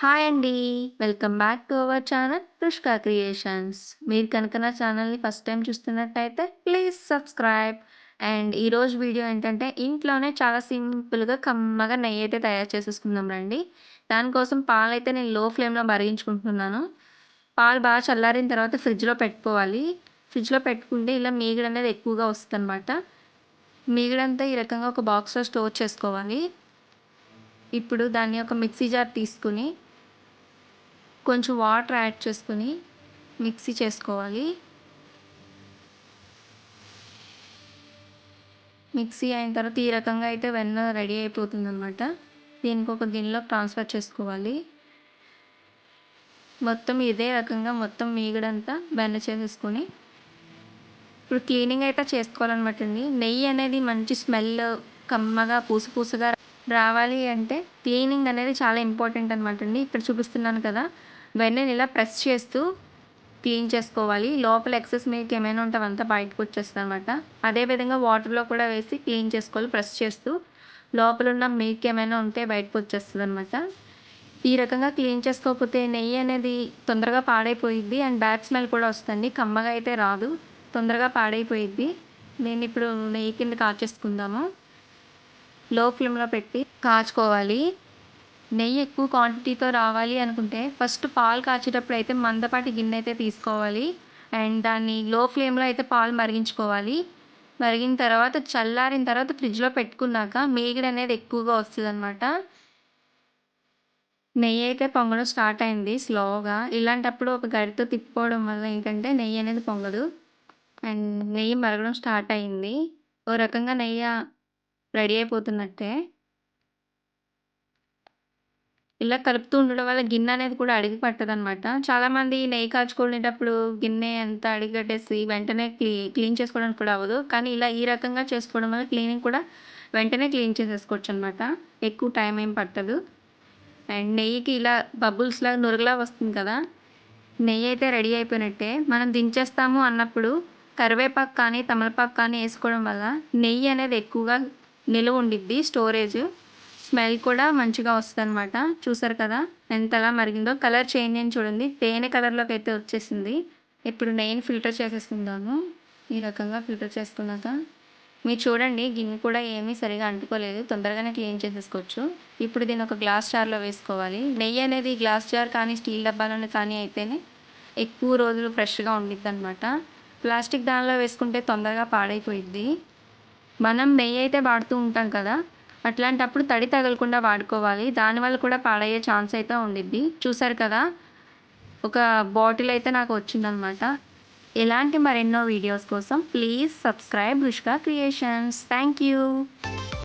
Hi అండి. Welcome back to our channel Pushka creations'. మీరు కనుక నా ఛానల్‌ని ఫస్ట్ టైం చూస్తున్నట్టయితే ప్లీజ్ సబ్స్క్రైబ్. అండ్ ఈరోజు వీడియో ఏంటంటే ఇంట్లోనే చాలా సింపుల్‌గా కమ్మగా నెయ్యి అయితే తయారు చేసేసుకుందాం రండి. దానికోసం పాలైతే నేను లో ఫ్లేమ్‌లో మరిగించుకుంటున్నాను. పాలు బాగా చల్లారిన తర్వాత ఫ్రిడ్జ్‌లో పెట్టుకోవాలి. ఫ్రిడ్జ్‌లో పెట్టుకుంటే ఇలా మీగడనేది ఎక్కువగా వస్తుంది అనమాట మీగడంతా ఈ రకంగా ఒక బాక్స్‌లో స్టోర్ చేసుకోవాలి. ఇప్పుడు దాన్ని ఒక మిక్సీ జార్ తీసుకుని కొంచెం వాటర్ యాడ్ చేసుకొని మిక్సీ చేసుకోవాలి. మిక్సీ అయిన తర్వాత ఈ రకంగా అయితే వెన్న రెడీ అయిపోతుంది అనమాట దీనికి ఒక గిన్నెలో ట్రాన్స్‌ఫర్ చేసుకోవాలి. మొత్తం ఇదే రకంగా మొత్తం మీగడంతా వెన్న చేసేసుకొని ఇప్పుడు క్లీనింగ్ అయితే చేసుకోవాలనమాట అండి. నెయ్యి అనేది మంచి స్మెల్ కమ్మగా పూస పూసగా రావాలి అంటే క్లీనింగ్ అనేది చాలా ఇంపార్టెంట్ అనమాట అండి. ఇక్కడ చూపిస్తున్నాను కదా! వెన్నని ఇలా ప్రెస్ చేస్తూ క్లీన్ చేసుకోవాలి. లోపల ఎక్సెస్ మీకు ఏమైనా ఉంటే అంతా బయటకు వచ్చేస్తుంది అదే విధంగా వాటర్‌లో కూడా వేసి క్లీన్ చేసుకోవాలి ప్రెస్ చేస్తూ. లోపల ఉన్న మీకు ఏమైనా ఉంటే బయటకు వచ్చేస్తుంది అనమాట ఈ రకంగా క్లీన్ చేసుకోకపోతే నెయ్యి అనేది తొందరగా పాడైపోయిద్ది. అండ్ బ్యాడ్ స్మెల్ కూడా వస్తుంది కమ్మగా అయితే రాదు. తొందరగా పాడైపోయిద్ది. నేను ఇప్పుడు నెయ్యి కింద కాచేసుకుందాము. లో ఫ్లేమ్‌లో పెట్టి కాచుకోవాలి. నెయ్యి ఎక్కువ క్వాంటిటీతో రావాలి అనుకుంటే ఫస్ట్ పాలు కాచేటప్పుడు అయితే మందపాటి గిన్నె అయితే తీసుకోవాలి. అండ్ దాన్ని లో ఫ్లేమ్‌లో అయితే పాలు మరిగించుకోవాలి. మరిగిన తర్వాత చల్లారిన తర్వాత ఫ్రిడ్జ్‌లో పెట్టుకున్నాక మీగడనేది ఎక్కువగా వస్తుంది అనమాట నెయ్యి అయితే పొంగడం స్టార్ట్ అయింది స్లోగా. ఇలాంటప్పుడు ఒక గడితో తిప్పుకోవడం వల్ల ఏంటంటే నెయ్యి అనేది పొంగదు. అండ్ నెయ్యి మరగడం స్టార్ట్ అయింది. ఓ రకంగా నెయ్యి రెడీ అయిపోతున్నట్టే. ఇలా కలుపుతూ ఉండడం వల్ల గిన్నె అనేది కూడా అడిగి పట్టదనమాట. చాలామంది నెయ్యి కాచుకునేటప్పుడు గిన్నె అంతా అడిగి కట్టేసి వెంటనే క్లీ క్లీన్ చేసుకోవడానికి కూడా అవ్వదు. కానీ ఇలా ఈ రకంగా చేసుకోవడం వల్ల క్లీనింగ్ కూడా వెంటనే క్లీన్ చేసేసుకోవచ్చు అనమాట ఎక్కువ టైం ఏం పట్టదు. అండ్ నెయ్యికి ఇలా బబుల్స్‌లాగా నురగలా వస్తుంది కదా! నెయ్యి అయితే రెడీ అయిపోయినట్టే. మనం దించేస్తాము అన్నప్పుడు కరివేపాకు కానీ, తమలపాకు కానీ వేసుకోవడం వల్ల నెయ్యి అనేది ఎక్కువగా నిలువ ఉండిద్ది స్టోరేజ్. స్మెల్ కూడా మంచిగా వస్తుంది అనమాట చూసారు కదా! ఎంతలా మరిగిందో. కలర్ చేంజ్ అని చూడండి. తేనె కలర్‌లోకి అయితే వచ్చేసింది. ఇప్పుడు నెయ్యిని ఫిల్టర్ చేసేసుకుందాము. ఈ రకంగా ఫిల్టర్ చేసుకున్నాక మీరు చూడండి గిన్నె కూడా ఏమీ సరిగా అంటుకోలేదు. తొందరగానే క్లీన్ చేసేసుకోవచ్చు. ఇప్పుడు దీన్ని ఒక గ్లాస్ జార్‌లో వేసుకోవాలి. నెయ్యి అనేది గ్లాస్ జార్ కానీ, స్టీల్ డబ్బాలోనే కానీ అయితేనే ఎక్కువ రోజులు ఫ్రెష్‌గా ఉండిద్ది అనమాట ప్లాస్టిక్ దానిలో వేసుకుంటే తొందరగా పాడైపోయిద్ది. మనం నెయ్యి అయితే వాడుతూ ఉంటాం కదా! అట్లాంటప్పుడు తడి తగలకుండా వాడుకోవాలి. దానివల్ల కూడా పాడయ్యే ఛాన్స్ అయితే ఉండిద్ది. చూసారు కదా! ఒక బాటిల్ అయితే నాకు వచ్చిందనమాట. ఇలాంటి మరెన్నో వీడియోస్ కోసం please subscribe Rushka creations'. Thank you.